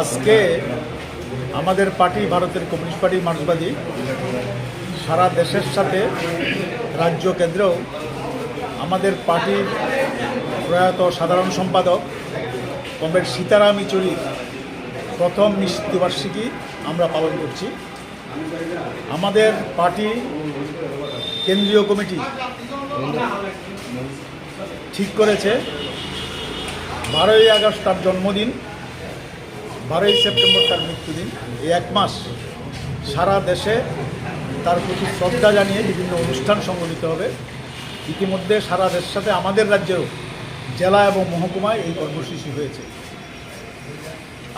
আজকে আমাদের পার্টি, ভারতের কমিউনিস্ট পার্টি মানুষবাদী সারা দেশের সাথে রাজ্য কেন্দ্রেও আমাদের পার্টির প্রয়াত সাধারণ সম্পাদক কমরেড সীতারাম ইচুরির প্রথম মৃত্যুবার্ষিকী আমরা পালন করছি। আমাদের পার্টি কেন্দ্রীয় কমিটি ঠিক করেছে। বারোই আগস্ট তার জন্মদিন, বারোই সেপ্টেম্বর তার মৃত্যুদিন। এই এক মাস সারা দেশে তার প্রতি শ্রদ্ধা জানিয়ে বিভিন্ন অনুষ্ঠান সংগঠিত হবে। ইতিমধ্যে সারা দেশের সাথে আমাদের রাজ্যেও জেলা এবং মহকুমায় এই কর্মসূচি হয়েছে।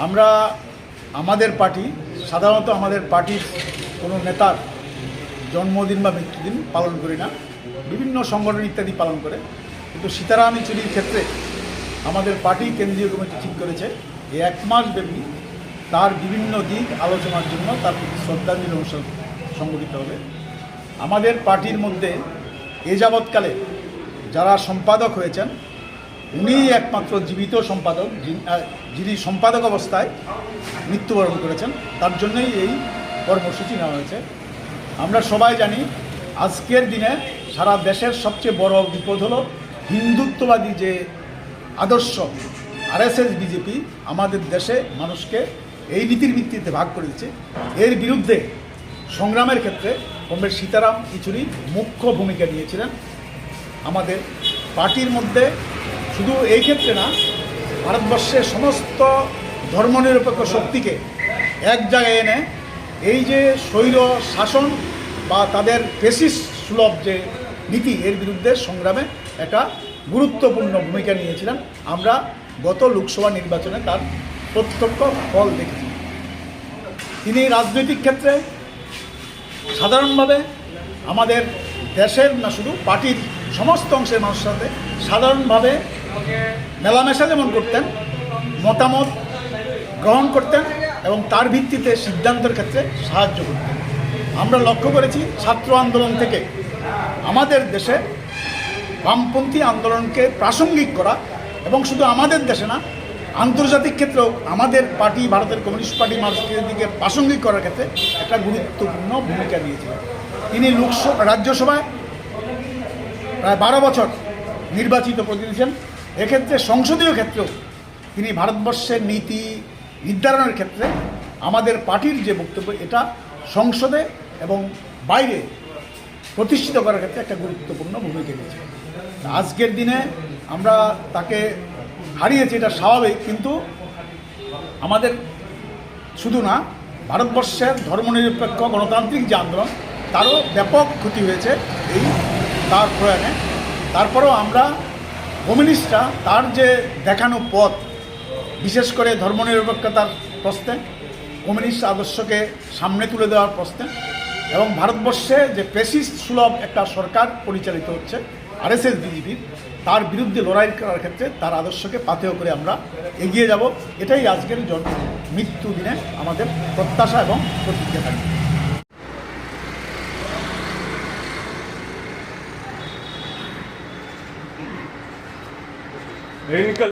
আমরা আমাদের পার্টি, সাধারণত আমাদের পার্টির কোনো নেতার জন্মদিন বা মৃত্যুদিন পালন করি না। বিভিন্ন সংগঠন ইত্যাদি পালন করে। কিন্তু সীতারাম ইচুরির ক্ষেত্রে আমাদের পার্টি কেন্দ্রীয় কমিটি ঠিক করেছে এই এক মাস ব্যাপী তার বিভিন্ন দিক আলোচনার জন্য তার প্রতি শ্রদ্ধাঞ্জলি অনুষ্ঠান সংগঠিত হবে। আমাদের পার্টির মধ্যে এ যাবৎকালে যারা সম্পাদক হয়েছেন উনিই একমাত্র জীবিত সম্পাদক যিনি সম্পাদক অবস্থায় মৃত্যুবরণ করেছেন, তার জন্যই এই কর্মসূচি নেওয়া হয়েছে। আমরা সবাই জানি আজকের দিনে সারা দেশের সবচেয়ে বড় বিপদ হলো হিন্দুত্ববাদী যে আদর্শ আরএসএস বিজেপি আমাদের দেশে মানুষকে এই নীতির ভিত্তিতে ভাগ করে দিচ্ছে। এর বিরুদ্ধে সংগ্রামের ক্ষেত্রে কমরেড সীতারাম ইচুরি মুখ্য ভূমিকা নিয়েছিলেন। আমাদের পার্টির মধ্যে শুধু এই ক্ষেত্রে না, ভারতবর্ষের সমস্ত ধর্মনিরপেক্ষ শক্তিকে এক জায়গায় এনে এই যে স্বৈর শাসন বা তাদের পেশিস সুলভ যে নীতি এর বিরুদ্ধে সংগ্রামে একটা গুরুত্বপূর্ণ ভূমিকা নিয়েছিলেন আমরা গত লোকসভা নির্বাচনে তার প্রত্যক্ষ ফল দেখেছি। তিনি রাজনৈতিক ক্ষেত্রে সাধারণভাবে আমাদের দেশের না শুধু পার্টির সমস্ত অংশের মানুষের সাথে সাধারণভাবে মেলামেশা যেমন করতেন, মতামত গ্রহণ করতেন এবং তার ভিত্তিতে সিদ্ধান্তের ক্ষেত্রে সাহায্য করতেন। আমরা লক্ষ্য করেছি ছাত্র আন্দোলন থেকে আমাদের দেশে বামপন্থী আন্দোলনকে প্রাসঙ্গিক করা এবং শুধু আমাদের দেশে না, আন্তর্জাতিক ক্ষেত্রেও আমাদের পার্টি, ভারতের কমিউনিস্ট পার্টি মার্ক্সবাদীর দিকে প্রাসঙ্গিক করার ক্ষেত্রে একটা গুরুত্বপূর্ণ ভূমিকা নিয়েছিলেন তিনি লোকসভা রাজ্যসভায় প্রায় বারো বছর নির্বাচিত প্রতিনিধি ছিলেন এক্ষেত্রে সংসদীয় ক্ষেত্রেও তিনি ভারতবর্ষের নীতি নির্ধারণের ক্ষেত্রে আমাদের পার্টির যে বক্তব্য, এটা সংসদে এবং বাইরে প্রতিষ্ঠিত করার ক্ষেত্রে একটা গুরুত্বপূর্ণ ভূমিকা নিয়েছে। আজকের দিনে আমরা তাকে হারিয়েছি, এটা স্বাভাবিক, কিন্তু আমাদের শুধু না, ভারতবর্ষের ধর্মনিরপেক্ষ গণতান্ত্রিক যে আন্দোলন, তারও ব্যাপক ক্ষতি হয়েছে এই তার প্রয়াণে। তারপরেও আমরা কমিউনিস্টরা তার যে দেখানো পথ, বিশেষ করে ধর্মনিরপেক্ষতার প্রশ্নে, কমিউনিস্ট আদর্শকে সামনে তুলে দেওয়ার প্রশ্নে এবং ভারতবর্ষে যে পেশিস্ট সুলভ একটা সরকার পরিচালিত হচ্ছে, আরএসএস বিজেপির তার বিরুদ্ধে লড়াই করার ক্ষেত্রে তার আদর্শকে পাথেয় করে আমরা এগিয়ে যাব। এটাই আজকের জন মৃত্যু দিনে আমাদের প্রত্যাশা এবং প্রতিজ্ঞা থাকবে।